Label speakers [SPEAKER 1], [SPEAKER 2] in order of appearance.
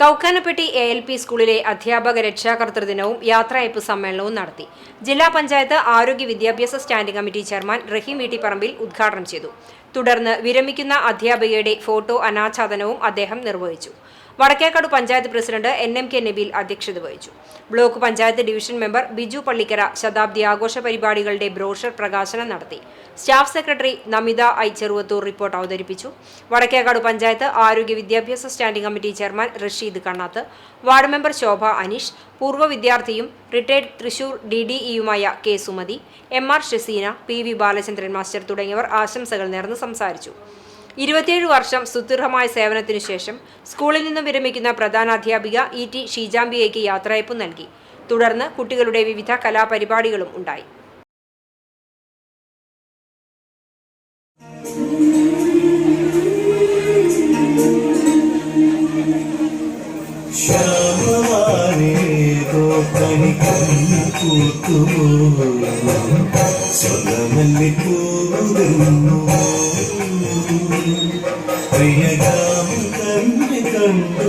[SPEAKER 1] കൗക്കാനപ്പെട്ടി A L P സ്കൂളിലെ അധ്യാപക രക്ഷാകർതൃ ദിനവും യാത്രയയപ്പ് സമ്മേളനവും നടത്തി. ജില്ലാ പഞ്ചായത്ത് ആരോഗ്യ വിദ്യാഭ്യാസ standing committee chairman Raheem Veettipparambil ഉദ്ഘാടനം ചെയ്തു. തുടർന്ന് വിരമിക്കുന്ന അധ്യാപികയുടെ ഫോട്ടോ അനാച്ഛാദനവും അദ്ദേഹം നിർവഹിച്ചു. Vadakkekad panchayat president N M K Nabeel അധ്യക്ഷത വഹിച്ചു. Block panchayat division member Biju Pallikkara ശതാബ്ദി ആഘോഷ പരിപാടികളുടെ ബ്രോഷർ പ്രകാശനം നടത്തി. Staff secretary Namitha I Cheruvathur report അവതരിപ്പിച്ചു. വടക്കേക്കാട് പഞ്ചായത്ത് ആരോഗ്യ വിദ്യാഭ്യാസ standing committee chairman Rasheed Kannath ward member Shobha Aneesh പൂർവ വിദ്യാർത്ഥിയും retired Thrissur D D ഇയുമായ K Sumathi M R Shezeena P V Balachandran master തുടങ്ങിയവർ ആശംസകൾ നേർന്ന് സംസാരിച്ചു. ഇരുപത്തിയേഴ് വർഷം സുദീർഘമായ സേവനത്തിനു ശേഷം സ്കൂളിൽ നിന്നും വിരമിക്കുന്ന പ്രധാനാധ്യാപിക ഇ ടി ഷീജാംബിയയ്ക്ക് യാത്രയപ്പ് നൽകി. തുടർന്ന് കുട്ടികളുടെ വിവിധ കലാപരിപാടികളും ഉണ്ടായി.
[SPEAKER 2] ప్రియగామి కన్య కండు